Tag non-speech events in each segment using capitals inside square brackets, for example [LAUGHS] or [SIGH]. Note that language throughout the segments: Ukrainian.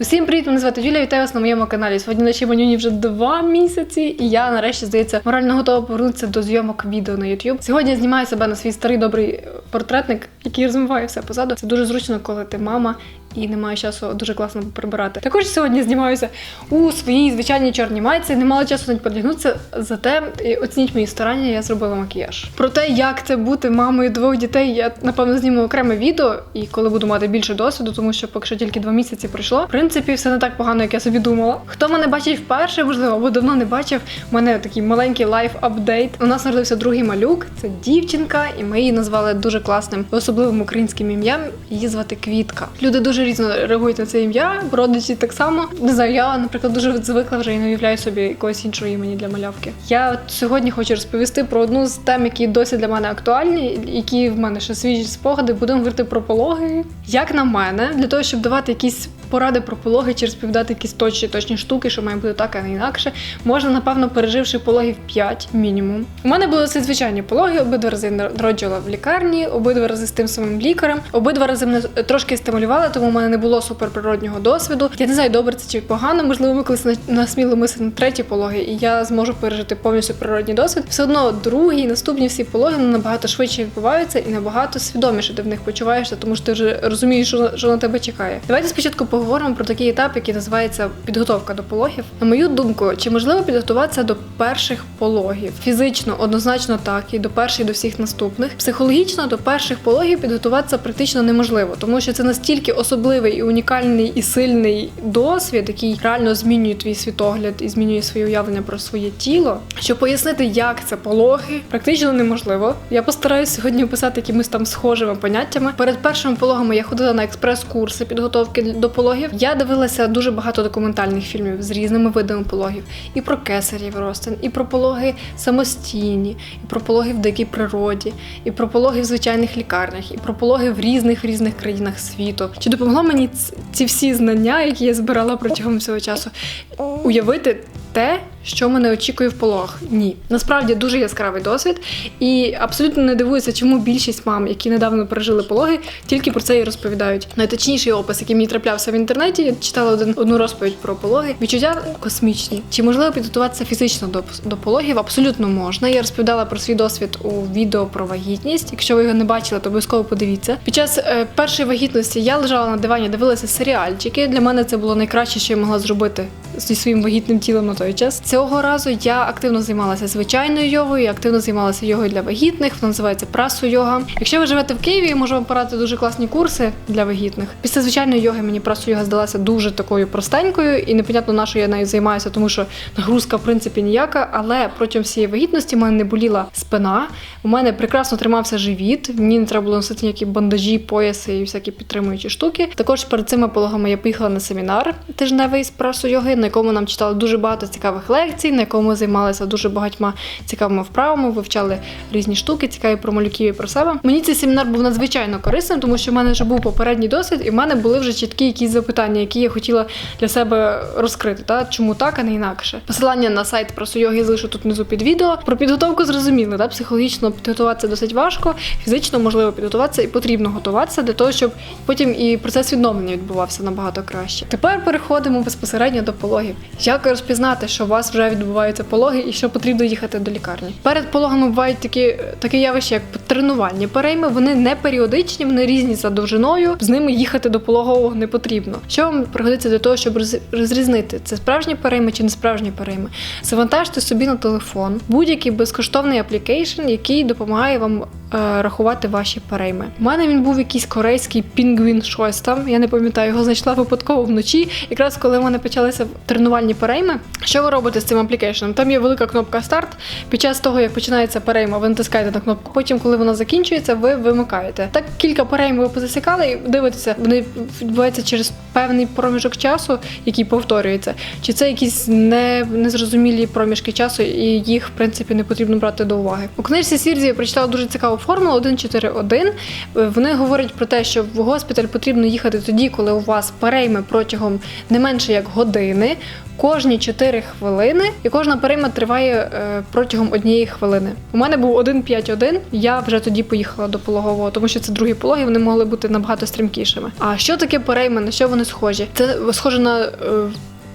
Усім привіт! Мене звати Юлія, вітаю вас на моєму каналі. Сьогодні на манюні вже два місяці, і я нарешті здається морально готова повернутися до зйомок відео на YouTube. Сьогодні я знімаю себе на свій старий добрий портретник, який розмиває все позаду. Це дуже зручно, коли ти мама і не маєш часу дуже класно прибирати. Також сьогодні знімаюся у своїй звичайній чорній майці. Не мала часу навіть подягнутися, зате і оцініть мої старання, я зробила макіяж. Про те, як це бути мамою двох дітей, я напевно зніму окреме відео, і коли буду мати більше досвіду, тому що поки що тільки два місяці пройшло. В принципі, все не так погано, як я собі думала. Хто мене бачить вперше, можливо, або давно не бачив. У мене такий маленький лайф апдейт. У нас народився другий малюк. Це дівчинка, і ми її назвали дуже класним, особливим українським ім'ям. Її звати Квітка. Люди дуже різно реагують на це ім'я, родичі так само. Не знаю, я, наприклад, дуже звикла вже і не уявляю собі якогось іншого імені для малявки. Я от сьогодні хочу розповісти про одну з тем, які досі для мене актуальні, які в мене ще свіжі спогади. Будемо говорити про пологи. Як на мене, для того, щоб давати якісь поради про пологи чи розповідати якісь точні точні штуки, що має бути так, а не інакше, можна, напевно, переживши пологів 5 мінімум. У мене були це звичайні пологи, обидва рази народжувала в лікарні, обидва рази з тим самим лікарем. Обидва рази мене трошки стимулювали, тому в мене не було суперприроднього досвіду. Я не знаю, добре це чи погано. Можливо, ми колись насміли мислити на треті пологи, і я зможу пережити повністю природній досвід. Все одно другі, наступні всі пологи набагато швидше відбуваються і набагато свідоміше ти в них почуваєшся, тому що ти вже розумієш, що на тебе чекає. Давайте спочатку поговоримо про такий етап, який називається підготовка до пологів. На мою думку, чи можливо підготуватися до перших пологів? Фізично однозначно так, і до перших, до всіх наступних. Психологічно до перших пологів підготуватися практично неможливо, тому що це настільки особливий і унікальний і сильний досвід, який реально змінює твій світогляд і змінює своє уявлення про своє тіло. Що пояснити, як це пологи, практично неможливо. Я постараюсь сьогодні описати якимись там схожими поняттями. Перед першими пологами я ходила на експрес-курси підготовки до пологів. Я дивилася дуже багато документальних фільмів з різними видами пологів, і про кесарів розтин, і про пологи самостійні, і про пологи в дикій природі, і про пологи в звичайних лікарнях, і про пологи в різних різних країнах світу. Чи допомогло мені ці всі знання, які я збирала протягом цього часу, уявити те, що мене очікує в пологах? Ні. Насправді дуже яскравий досвід, і абсолютно не дивуюся, чому більшість мам, які недавно пережили пологи, тільки про це і розповідають. Найточніший опис, який мені траплявся в інтернеті, я читала один одну розповідь про пологи. Відчуття космічні. Чи можливо підготуватися фізично до, до пологів? Абсолютно можна. Я розповідала про свій досвід у відео про вагітність. Якщо ви його не бачили, то обов'язково подивіться. Під час е, першої вагітності я лежала на дивані, дивилася серіальчики. Для мене це було найкраще, що я могла зробити зі своїм вагітним тілом на той час. Цього разу я активно займалася звичайною йогою, я активно займалася йогою для вагітних. Вона називається прасу йога. Якщо ви живете в Києві, я можу вам порадити дуже класні курси для вагітних. Після звичайної йоги мені прасу йога здалася дуже такою простенькою, і непонятно на що я нею займаюся, тому що нагрузка в принципі ніяка. Але протягом всієї вагітності в мене не боліла спина. У мене прекрасно тримався живіт. Мені не треба було носити ніякі бандажі, пояси і всякі підтримуючі штуки. Також перед цими пологами я поїхала на семінар тижневий з прасу йоги, на якому нам читали дуже багато цікавих лекцій, на якому займалися дуже багатьма цікавими вправами, вивчали різні штуки, цікаві про малюків і про себе. Мені цей семінар був надзвичайно корисним, тому що в мене вже був попередній досвід, і в мене були вже чіткі якісь запитання, які я хотіла для себе розкрити. Та чому так, а не інакше. Посилання на сайт прасу йоги залишу тут внизу під відео. Про підготовку зрозуміли, та психологічно підготуватися досить важко, фізично можливо підготуватися і потрібно готуватися для того, щоб потім і процес відновлення відбувався набагато краще. Тепер переходимо безпосередньо до пологів. Як розпізнати, що у вас вже відбуваються пологи і що потрібно їхати до лікарні? Перед пологами бувають такі таке явище, як тренувальні перейми. Вони не періодичні, вони різні за довжиною. З ними їхати до пологового не потрібно. Що вам пригодиться для того, щоб роз- розрізнити це справжні перейми чи не справжні перейми? Завантажте собі на телефон будь-який безкоштовний аплікейшн, який допомагає вам рахувати ваші перейми. У мене він був якийсь корейський пінгвін, щось там. Я не пам'ятаю, його знайшла випадково вночі. Якраз коли в мене почалися тренувальні перейми. Що ви робите з цим аплікейшном? Там є велика кнопка старт. Під час того, як починається перейма, ви натискаєте на кнопку. Потім, коли вона закінчується, ви вимикаєте. Так кілька перейм ви позасікали і дивитеся, вони відбуваються через певний проміжок часу, який повторюється. Чи це якісь не, незрозумілі проміжки часу, і їх в принципі не потрібно брати до уваги. У книжці Сірзі я прочитала дуже цікаву формула 141. Е, Вони говорять про те, що в госпіталь потрібно їхати тоді, коли у вас перейми протягом не менше як години. Кожні 4 хвилини, і кожна перейма триває е, протягом однієї хвилини. У мене був 1,5-1, Я вже тоді поїхала до пологового, тому що це другі пологи, вони могли бути набагато стрімкішими. А що таке перейми? На що вони схожі? Це схоже на.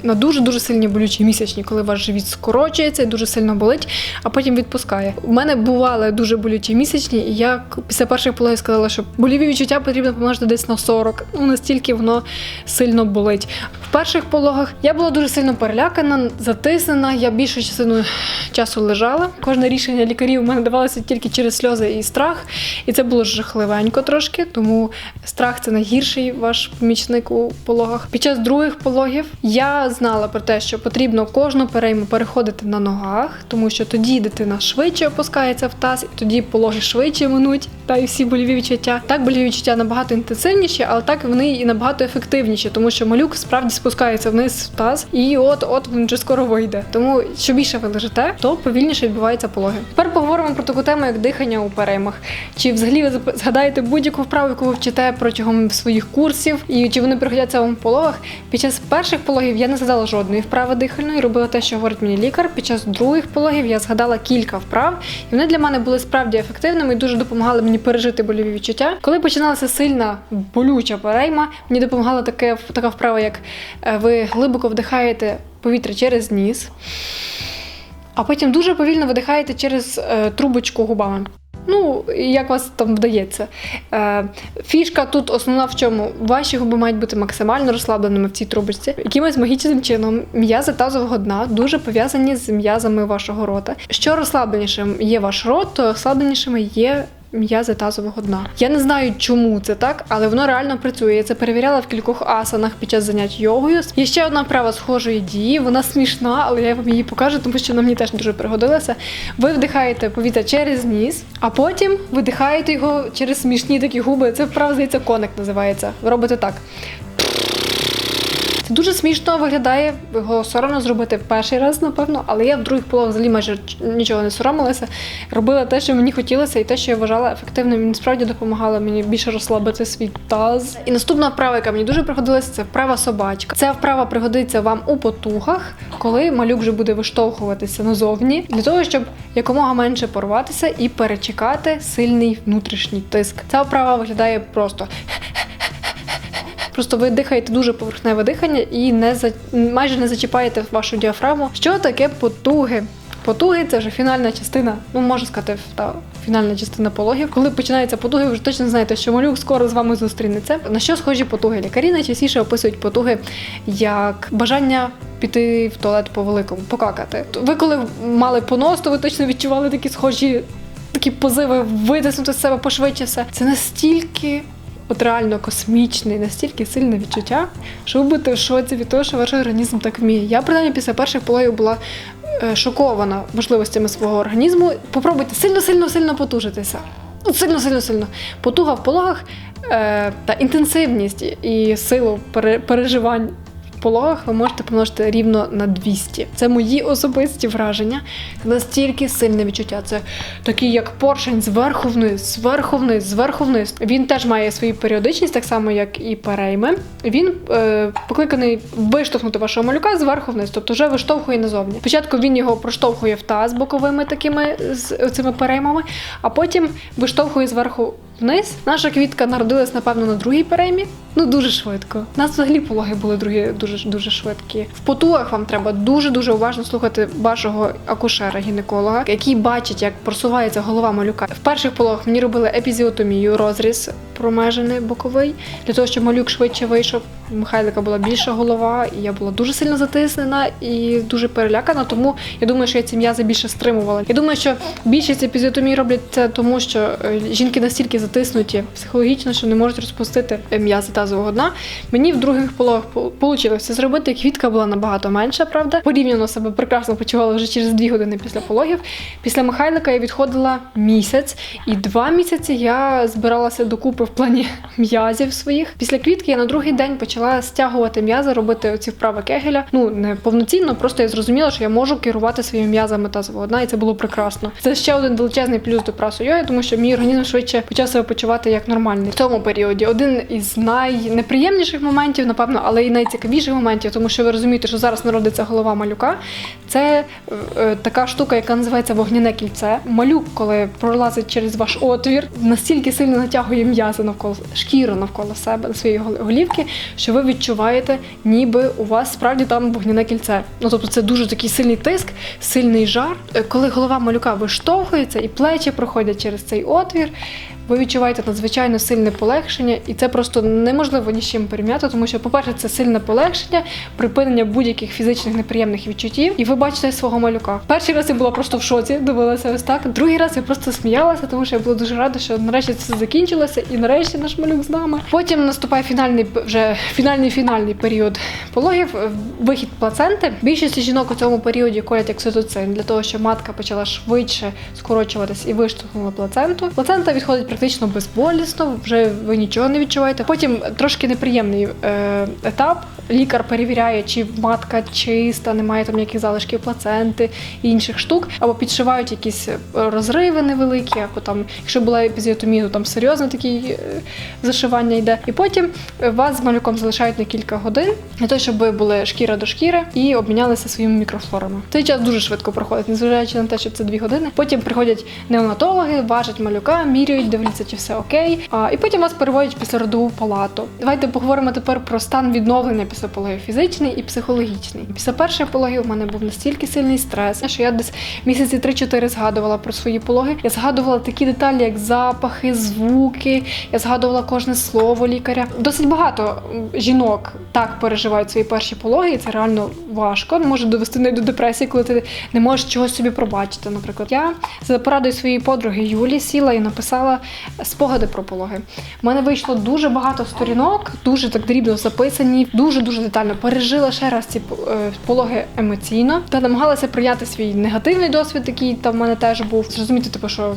На дуже дуже сильні болючі місячні, коли ваш живіт скорочується і дуже сильно болить, а потім відпускає. У мене бували дуже болючі місячні, і я після перших пологів сказала, що боліві відчуття потрібно помножити десь на 40. Ну настільки воно сильно болить. В перших пологах я була дуже сильно перелякана, затиснена. Я більшу частину часу лежала. Кожне рішення лікарів у мене давалося тільки через сльози і страх, і це було жахливенько трошки. Тому страх це найгірший ваш помічник у пологах. Під час других пологів я знала про те, що потрібно кожну перейму переходити на ногах, тому що тоді дитина швидше опускається в таз, і тоді пологи швидше минуть, та і всі больові відчуття. Так боліві відчуття набагато інтенсивніші, але так вони і набагато ефективніші, тому що малюк справді спускається вниз в таз, і от от він вже скоро вийде. Тому що більше ви лежите, то повільніше відбуваються пологи. Тепер поговоримо про таку тему, як дихання у переймах. Чи взагалі ви згадаєте будь-яку вправу, яку ви вчите протягом своїх курсів, і чи вони пригодяться вам в пологах? Під час перших пологів я не згадала жодної вправи дихальної, робила те, що говорить мені лікар. Під час других пологів я згадала кілька вправ, і вони для мене були справді ефективними і дуже допомагали мені пережити больові відчуття. Коли починалася сильна болюча перейма, мені допомагала таке така вправа, як е, ви глибоко вдихаєте повітря через ніс, а потім дуже повільно видихаєте через е, трубочку губами. Ну, як вас там вдається. Е, фішка тут основна в чому? Ваші губи мають бути максимально розслабленими в цій трубочці. Якимось магічним чином м'язи тазового дна дуже пов'язані з м'язами вашого рота. Що розслабленішим є ваш рот, то розслабленішими є. М'язи тазового дна. Я не знаю, чому це так, але воно реально працює. Я це перевіряла в кількох асанах під час занять йогою. Є ще одна вправа схожої дії. Вона смішна, але я вам її покажу, тому що вона мені теж дуже пригодилася. Ви вдихаєте повітря через ніс, а потім видихаєте його через смішні такі губи. Це вправа, здається, коник називається. Ви робите так. Дуже смішно виглядає, його соромно зробити перший раз, напевно, але я в других пологах взагалі майже нічого не соромилася. Робила те, що мені хотілося, і те, що я вважала ефективним, і насправді допомагало мені більше розслабити свій таз. І наступна вправа, яка мені дуже пригодилася, це вправа собачка. Ця вправа пригодиться вам у потугах, коли малюк вже буде виштовхуватися назовні, для того, щоб якомога менше порватися і перечекати сильний внутрішній тиск. Ця вправа виглядає просто. Просто ви дихаєте дуже поверхневе дихання і не за майже не зачіпаєте вашу діафрагму. Що таке потуги? Потуги це вже фінальна частина, ну можна сказати, та фінальна частина пологів. Коли починаються потуги, ви вже точно знаєте, що малюк скоро з вами зустрінеться. На що схожі потуги? Лікарі найчастіше описують потуги як бажання піти в туалет по великому, покакати. Ви коли мали понос, то ви точно відчували такі схожі такі позиви витиснути з себе пошвидше все. Це настільки от реально космічне, настільки сильне відчуття, що ви будете в шоці від того, що ваш організм так вміє. Я принаймні після перших пологів була е, шокована можливостями свого організму. Попробуйте сильно, сильно, сильно потужитися. Ну, сильно, сильно, сильно. Потуга в пологах е, та інтенсивність і силу пере- переживань пологах ви можете помножити рівно на 200. Це мої особисті враження. Це настільки сильне відчуття. Це такий, як поршень зверху вниз, зверху вниз, зверху вниз. Він теж має свою періодичність, так само як і перейми. Він е, покликаний виштовхнути вашого малюка зверху вниз, тобто вже виштовхує назовні. Спочатку він його проштовхує в таз боковими такими з цими переймами, а потім виштовхує зверху вниз. Наша квітка народилась, напевно, на другій переймі. Ну дуже швидко. У нас взагалі пологи були другі дуже дуже швидкі. В потугах вам треба дуже дуже уважно слухати вашого акушера-гінеколога, який бачить, як просувається голова малюка. В перших пологах мені робили епізіотомію, розріз промежений боковий, для того, щоб малюк швидше вийшов. У Михайлика була більша голова, і я була дуже сильно затиснена і дуже перелякана. Тому я думаю, що я ці м'язи більше стримувала. Я думаю, що більшість епізіотомій роблять це тому, що е, жінки настільки затиснуті психологічно, що не можуть розпустити е, м'язи тазового дна. Мені в других пологах вийшло це зробити. Квітка була набагато менша, правда. Порівняно себе прекрасно почувала вже через дві години після пологів. Після Михайлика я відходила місяць, і два місяці я збиралася докупи плані м'язів своїх. Після квітки я на другий день почала стягувати м'язи, робити оці вправи кегеля. Ну не повноцінно, просто я зрозуміла, що я можу керувати своїми м'язами тазового дна, і це було прекрасно. Це ще один величезний плюс до прасу йоги, тому що мій організм швидше почав себе почувати як нормальний. В цьому періоді один із найнеприємніших моментів, напевно, але і найцікавіших моментів, тому що ви розумієте, що зараз народиться голова малюка. Це е, така штука, яка називається вогняне кільце. Малюк, коли пролазить через ваш отвір, настільки сильно натягує м'язи навколо шкіру навколо себе своєї гол- голівки, що ви відчуваєте, ніби у вас справді там вогняне кільце. Ну тобто це дуже такий сильний тиск, сильний жар. Е, Коли голова малюка виштовхується і плечі проходять через цей отвір. Ви відчуваєте надзвичайно сильне полегшення, і це просто неможливо ні з чим порівняти, тому що, по-перше, це сильне полегшення, припинення будь-яких фізичних неприємних відчуттів, і ви бачите свого малюка. Перший раз я була просто в шоці, дивилася ось так. Другий раз я просто сміялася, тому що я була дуже рада, що нарешті це закінчилося, і нарешті наш малюк з нами. Потім наступає фінальний вже фінальний фінальний період пологів, е, вихід плаценти. Більшість жінок у цьому періоді колять окситоцин для того, щоб матка почала швидше скорочуватись і виштовхнула плаценту. Плацента відходить практично безболісно, вже ви нічого не відчуваєте. Потім трошки неприємний е, етап. Лікар перевіряє, чи матка чиста, немає там ніяких залишків плаценти і інших штук, або підшивають якісь е, розриви невеликі, або там, якщо була епізіотомія, то там серйозно такі е, зашивання йде. І потім е, вас з малюком залишають на кілька годин для того, щоб ви були шкіра до шкіри і обмінялися своїми мікрофлорами. Цей час дуже швидко проходить, незважаючи на те, що це дві години. Потім приходять неонатологи, важать малюка, міряють, дивляться, чи все окей. А, і потім вас переводять в післяродову палату. Давайте поговоримо тепер про стан відновлення після пологів фізичний і психологічний. Після перших пологів у мене був настільки сильний стрес, що я десь місяці 3-4 згадувала про свої пологи. Я згадувала такі деталі, як запахи, звуки. Я згадувала кожне слово лікаря. Досить багато жінок так переживають свої перші пологи, і це реально важко. Може довести навіть до депресії, коли ти не можеш чогось собі пробачити. Наприклад, я за порадою своєї подруги Юлі сіла і написала спогади про пологи. У мене вийшло дуже багато сторінок, дуже так дрібно записані, дуже дуже детально пережила ще раз ці е, пологи емоційно та намагалася прийняти свій негативний досвід, який там в мене теж був. Зрозуміти, типу, що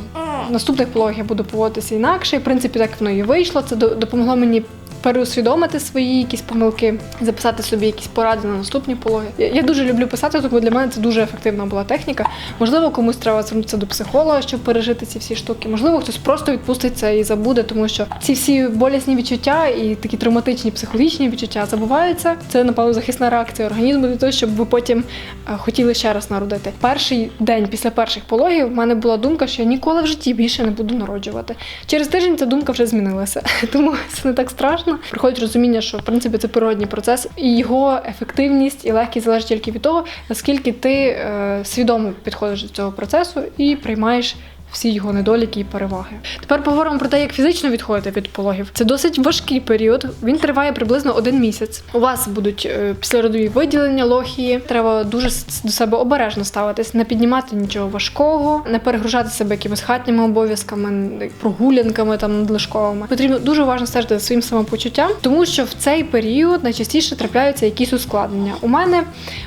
в наступних пологах я буду поводитися інакше. В принципі, так воно і вийшло. Це до- допомогло мені. Переусвідомити свої якісь помилки, записати собі якісь поради на наступні пологи. Я, дуже люблю писати, тому для мене це дуже ефективна була техніка. Можливо, комусь треба звернутися до психолога, щоб пережити ці всі штуки. Можливо, хтось просто відпуститься і забуде, тому що ці всі болісні відчуття і такі травматичні психологічні відчуття забуваються. Це напевно захисна реакція організму для того, щоб ви потім е, хотіли ще раз народити. Перший день після перших пологів в мене була думка, що я ніколи в житті більше не буду народжувати. Через тиждень ця думка вже змінилася, [LAUGHS] тому це не так страшно. Приходить розуміння, що в принципі це природній процес, і його ефективність і легкість залежить тільки від того, наскільки ти е, свідомо підходиш до цього процесу і приймаєш. Всі його недоліки і переваги. Тепер поговоримо про те, як фізично відходити від пологів. Це досить важкий період. Він триває приблизно один місяць. У вас будуть е, післяродові виділення, лохії. Треба дуже до себе обережно ставитись, не піднімати нічого важкого, не перегружати себе якимись хатніми обов'язками, прогулянками там надлишковими. Потрібно дуже уважно стежити за своїм самопочуттям, тому що в цей період найчастіше трапляються якісь ускладнення. У мене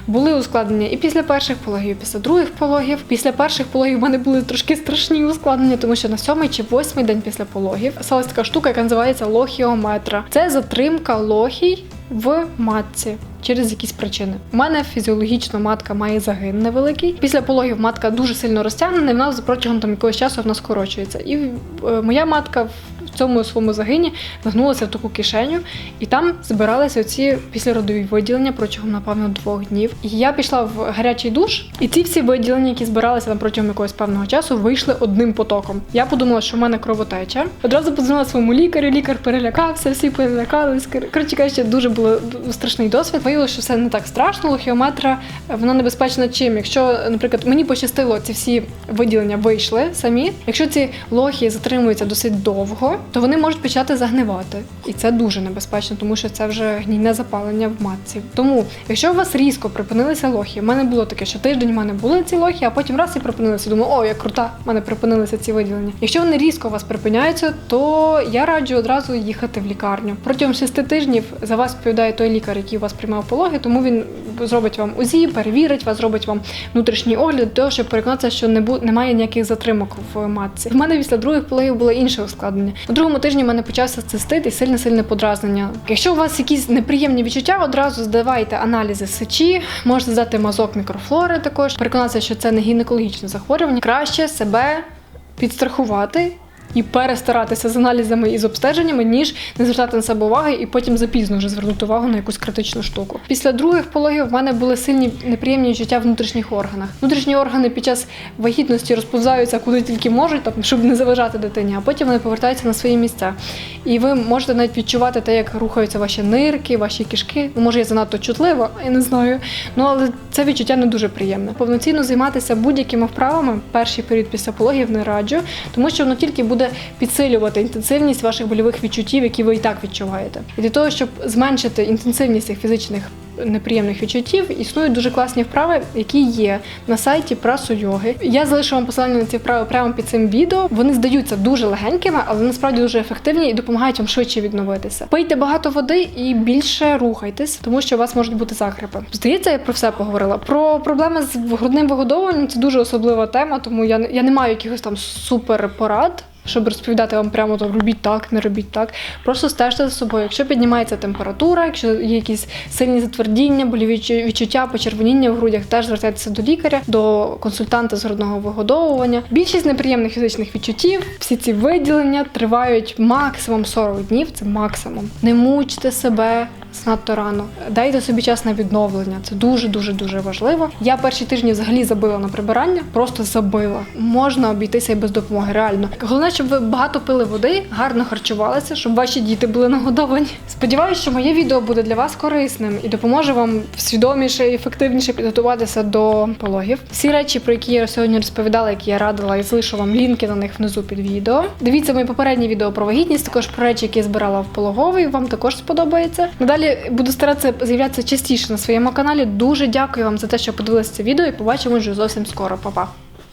були ускладнення і після перших пологів, і після других пологів. Після перших пологів у мене були трошки страшні ускладнення, тому що на сьомий чи восьмий день після пологів сталася така штука, яка називається лохіометра. Це затримка лохій в матці. Через якісь причини. У мене фізіологічно матка має загин невеликий. Після пологів матка дуже сильно розтягнена, і вона протягом там якогось часу вона скорочується. І е, моя матка цьому своєму загині загнулася в таку кишеню, і там збиралися оці післяродові виділення протягом, напевно, двох днів. І я пішла в гарячий душ, і ці всі виділення, які збиралися там протягом якогось певного часу, вийшли одним потоком. Я подумала, що в мене кровотеча. Одразу подзвонила своєму лікарю, лікар перелякався, всі перелякались. Кор- Коротше кажучи, дуже було страшний досвід. Виявилося, що все не так страшно. Лохіометра е, вона небезпечна чим? Якщо, наприклад, мені пощастило, ці всі виділення вийшли самі. Якщо ці лохи затримуються досить довго, то вони можуть почати загнивати. І це дуже небезпечно, тому що це вже гнійне запалення в матці. Тому, якщо у вас різко припинилися лохи, в мене було таке, що тиждень в мене були ці лохи, а потім раз і припинилися. Думаю, о, я крута, в мене припинилися ці виділення. Якщо вони різко у вас припиняються, то я раджу одразу їхати в лікарню. Протягом шести тижнів за вас відповідає той лікар, який у вас приймав пологи, тому він зробить вам УЗІ, перевірить вас, зробить вам внутрішній огляд, того, щоб переконатися, що не бу... немає ніяких затримок в матці. В мене після других пологів було інше ускладнення. На другому тижні в мене почався цистит і сильне сильне подразнення. Якщо у вас якісь неприємні відчуття, одразу здавайте аналізи сечі, можете здати мазок мікрофлори також, переконатися, що це не гінекологічне захворювання. Краще себе підстрахувати. І перестаратися з аналізами і з обстеженнями, ніж не звертати на себе уваги і потім запізно вже звернути увагу на якусь критичну штуку. Після других пологів в мене були сильні неприємні відчуття внутрішніх органах. Внутрішні органи під час вагітності розповзаються куди тільки можуть, там, щоб не заважати дитині, а потім вони повертаються на свої місця. І ви можете навіть відчувати те, як рухаються ваші нирки, ваші кишки. Ну, Може, я занадто чутлива, я не знаю. Ну але це відчуття не дуже приємне. Повноцінно займатися будь-якими вправами перший період після пологів не раджу, тому що воно тільки буде підсилювати інтенсивність ваших больових відчуттів, які ви і так відчуваєте. І для того, щоб зменшити інтенсивність цих фізичних неприємних відчуттів, існують дуже класні вправи, які є на сайті прасу йоги. Я залишу вам посилання на ці вправи прямо під цим відео. Вони здаються дуже легенькими, але насправді дуже ефективні і допомагають вам швидше відновитися. Пийте багато води і більше рухайтесь, тому що у вас можуть бути захрипи. Здається, я про все поговорила. Про проблеми з грудним вигодовуванням це дуже особлива тема, тому я, я не маю якихось там супер порад. Щоб розповідати вам прямо то робіть так, не робіть так. Просто стежте за собою. Якщо піднімається температура, якщо є якісь сильні затвердіння, боліві відчуття, почервоніння в грудях, теж звертайтеся до лікаря, до консультанта з грудного вигодовування. Більшість неприємних фізичних відчуттів, всі ці виділення тривають максимум 40 днів. Це максимум. Не мучте себе занадто рано. Дайте собі час на відновлення. Це дуже дуже дуже важливо. Я перші тижні взагалі забила на прибирання, просто забила. Можна обійтися і без допомоги. Реально. Головне, щоб ви багато пили води, гарно харчувалися, щоб ваші діти були нагодовані. Сподіваюсь, що моє відео буде для вас корисним і допоможе вам свідоміше і ефективніше підготуватися до пологів. Всі речі, про які я сьогодні розповідала, які я радила, я залишу вам лінки на них внизу під відео. Дивіться мої попередні відео про вагітність, також про речі, які я збирала в пологовий. Вам також сподобається. Надалі буду старатися з'являтися частіше на своєму каналі. Дуже дякую вам за те, що подивилися це відео, і побачимо вже зовсім скоро. Па-па!